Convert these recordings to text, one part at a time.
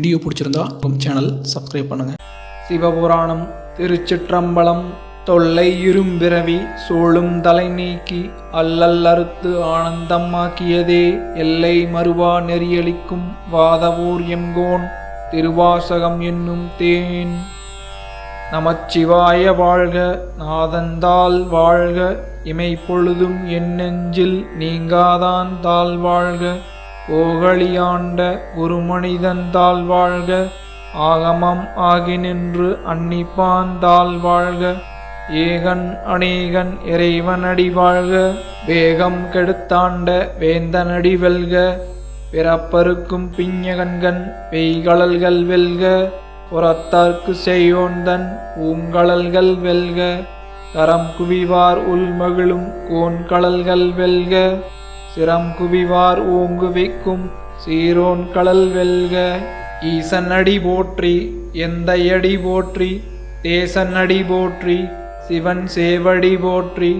Video பிடிச்சிருந்தா உங்கள் channel subscribe பண்ணுங்கள் சிவபுராணம் திருச்சிற்றம்பலம் தொல்லை இரும்பிறவி சூழும் தலை நீக்கி அல்லல் அறுத்து ஆனந்தமாக்கியதே எல்லை மறுவா நெறியளிக்கும் வாதவூர் எங்கோன் திருவாசகம் என்னும் தேன். நமச்சிவாய வாழ்க நாதந்தாள் வாழ்க இமை பொழுதும் என் நெஞ்சில் நீங்காதான் தாழ் வாழ்க. ஓகழியாண்ட குருமனிதன் தாழ் வாழ்க ஆகமம் ஆகி நின்று அன்னிப்பான் தாழ் வாழ்க. ஏகன் அநேகன் இறைவனடி வாழ்க வேகம் கெடுத்தாண்ட வேந்தனடி வெல்க. பிறப்பருக்கும் பிஞ்சகன்கண் பெய்கழல்கள் வெல்க புறத்தார்க்கு செய்யோந்தன் ஊங்கழல்கள் வெல்க. கரம் குவிவார் உள்மகிழும் கோன்கழல்கள் வெல்க. சிரம் குவிவார் ஓங்கு வைக்கும். சீரோன் கடல் வெல்க ஈசன் அடி போற்றி எந்த அடி போற்றி தேசன் அடி போற்றி சிவன் சேவடி போற்றி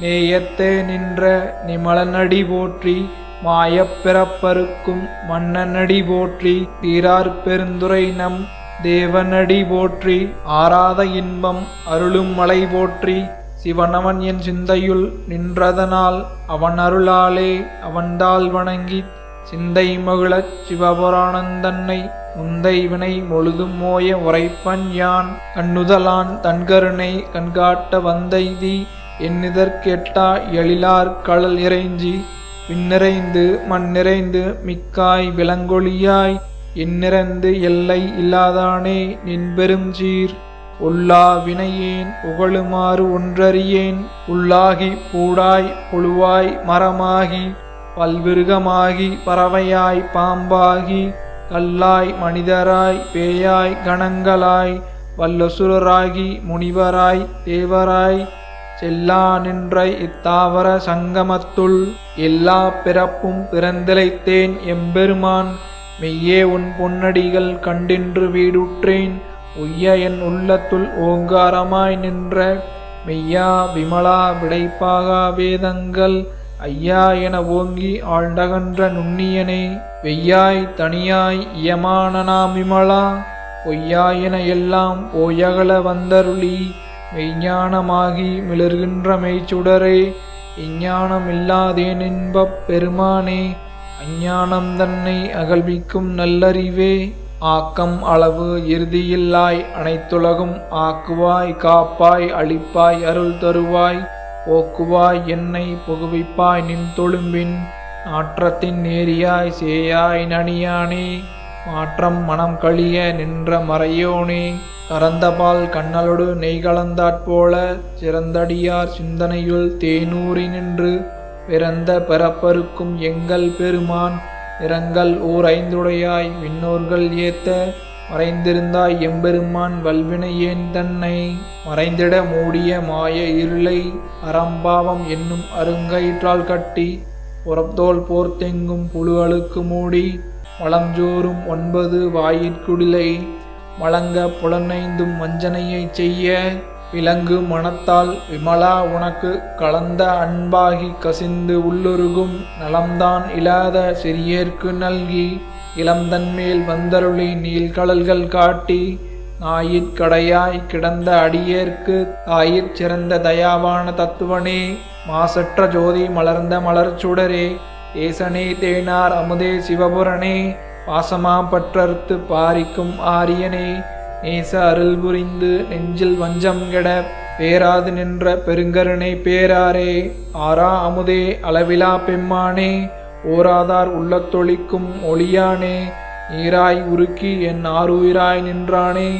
நேயத்தே நின்ற நிமலனடி போற்றி மாயப்பிறப்பருக்கும் மன்னனடி போற்றி தீரார் பெருந்துரை நம் தேவனடி போற்றி ஆராத இன்பம் அருளும் மலை போற்றி சிவனவன் என் சிந்தையுள் நின்றதனால் அவன் அருளாலே அவன்தாள் வணங்கி சிந்தை மகிழச் சிவபுராணந்தன்னை முந்தை வினை முழுதும் மோய உரைப்பன் யான். கண்ணுதலான் தன்கருணை கண்காட்ட வந்தைதி என்னிதற்கெட்டா எழிலார் கடல் இறைஞ்சி. விண்ணிறைந்து மண் நிறைந்து மிக்காய் விலங்கொழியாய். எண்ணிறந்து எல்லை இல்லாதானே நின்பெருஞ்சீர். உள்ளா வினையேன் புகழுமாறு ஒன்றறியேன் உள்ளாகி பூடாய் புழுவாய் மரமாகி பல்விருகமாகி பறவையாய் பாம்பாகி கல்லாய் மனிதராய் பேயாய் கணங்களாய் வல்லசுரராகி முனிவராய் தேவராய் செல்லா நின்ற இத்தாவர சங்கமத்துள் எல்லா பிறப்பும் பிறந்திலைத்தேன் எம்பெருமான் மெய்யே உன் பொன்னடிகள் கண்டின்று வீடுற்றேன் உய்ய என் உள்ளத்துள் ஓங்காரமாய் நின்ற மெய்யா விமலா விடைப்பாகா வேதங்கள் ஐயா என ஓங்கி ஆழ்ந்தகன்ற நுண்ணியனே வெய்யாய் தனியாய் இயமானனா விமலா பொய்யா என எல்லாம் ஓயகல வந்தருளி மெய்ஞானமாகி மிளர்கின்ற மெய்ச்சுடரே இஞ்ஞானமில்லாதேனின்பப் பெருமானே அஞ்ஞானம் தன்னை அகழ்விக்கும் நல்லறிவே. ஆக்கம் அளவு இறுதியில்லாய் அனைத்துலகும் ஆக்குவாய் காப்பாய் அழிப்பாய் அருள் தருவாய் போக்குவாய் என்னை புகுவிப்பாய் நின் தொழும்பின் நாற்றத்தின் நேரியாய் சேயாய் நனியானே மாற்றம் மனம் கழிய நின்ற மறையோனே கறந்தபால் கண்ணலொடு நெய் கலந்தாற்போல சிறந்தடியார் சிந்தனையுள் தேனூறி நின்று பிறந்த பிறப்பருக்கும் எங்கள் பெருமான் இரங்கல் ஓர் ஐந்துடையாய் விண்ணோர்கள் ஏத்த மறைந்திருந்தாய் எம்பெருமான் வல்வினையேன் தன்னை மறைந்திட மூடிய மாய இருளை அறம்பாவம் என்னும் அருங்கயிற்றால் கட்டி புறத்தோல் போர்த்தெங்கும் புழு அழுக்கு மூடி வளஞ்சோறும் ஒன்பது வாயிற்குடிலை வழங்க புலனைந்தும் வஞ்சனையைச் செய்ய விலங்கு மனத்தால் விமலா உனக்கு கலந்த அன்பாகி கசிந்து உள்ளுருகும் நலம்தான் இல்லாத சிறியேற்கு நல்கி இளந்தன்மேல் வந்தருளி நீள்கடல்கள் காட்டி ஞாயிற்கடையாய் கிடந்த அடியேற்கு தாயிற் சிறந்த தயாவான தத்துவனே மாசற்ற ஜோதி மலர்ந்த மலர்ச்சுடரே ஏசனே தேனார் அமுதே சிவபுரனே பாசமா பற்றறுத்து பாரிக்கும் ஆரியனே நேச அருள் புரிந்து நெஞ்சில் வஞ்சம் கெட பேராது நின்ற பெருங்கருணை பேராரே. ஆரா அமுதே அளவிலா பெம்மானே ஓராதார் உள்ளத்தொழிக்கும் ஒளியானே. நீராய் உருக்கி என் ஆறுயிராய் நின்றானே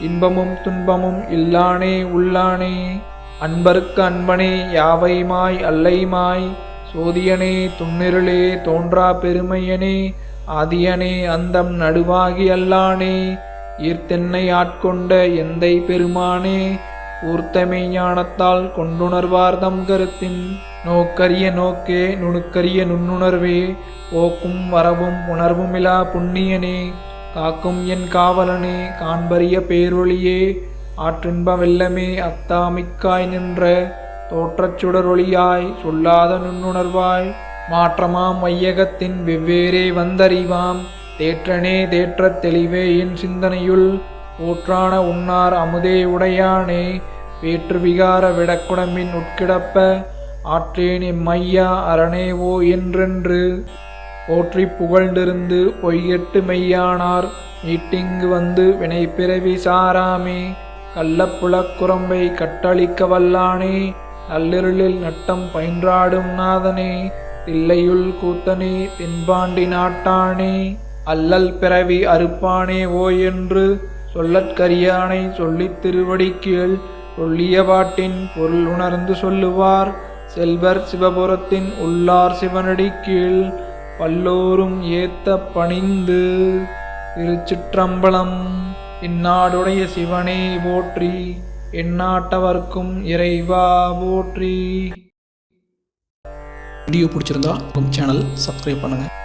இன்பமும் துன்பமும் இல்லானே உள்ளானே. அன்பருக்கு அன்பனே யாவைமாய் அல்லைமாய். சோதியனே துன்னிருளே தோன்றா பெருமையனே. ஆதியனே அந்தம் நடுவாகி அல்லானே. ஈர்த்தென்னை ஆட்கொண்ட எந்தை பெருமானே ஊர்த்தமை ஞானத்தால் கொண்டுணர்வார்தம் கருத்தின். நோக்கரிய நோக்கே நுணுக்கரிய நுண்ணுணர்வே ஓக்கும் வரவும் உணர்வுமிலா புண்ணியனே காக்கும் என் காவலனே காண்பரிய பேரொளியே ஆற்றின்ப வெள்ளமே அத்தாமிக்காய் நின்ற தோற்றச் சுடரொளியாய் சொல்லாத நுண்ணுணர்வாய் மாற்றமாம் மையகத்தின் வெவ்வேறே வந்தறிவாம். தேற்றனே தேற்றத் தெளிவே என் சிந்தனையுள். ஊற்றான உன்னார் அமுதே உடையானே வேற்று விகார விடக்குடம்பின் உட்கிடப்ப. ஆற்றேன் எம்மையா அரணேவோ என்றென்று. போற்றி புகழ்ந்திருந்து பொய்யெட்டு மெய்யானார். மீட்டிங்கு வந்து வினைப்பிறவி சாராமே. கள்ளப்புலக் குரம்பை கட்டளிக்க வல்லானே. நள்ளிருளில் நட்டம் பயின்றாடும் நாதனே. தில்லையுள் கூத்தனே தென்பாண்டி நாட்டானே. அல்லல் பிறவி அறுப்பானே ஓ என்று சொல்லற்கரியானை சொல்லித் திருவடி கீழ் சொல்லிய பாட்டின் பொருள் உணர்ந்து சொல்லுவார். செல்வர் சிவபுரத்தின் உள்ளார் சிவனடி கீழ் பல்லோரும் ஏத்த பணிந்து திருச்சிற்றம்பலம் இந்நாடுடைய சிவனே போற்றி எந்நாட்டவர்க்கும் இறைவா போற்றி. வீடியோ பிடிச்சிருந்தா உங்கள் சேனல் சப்ஸ்கிரைப் பண்ணுங்கள்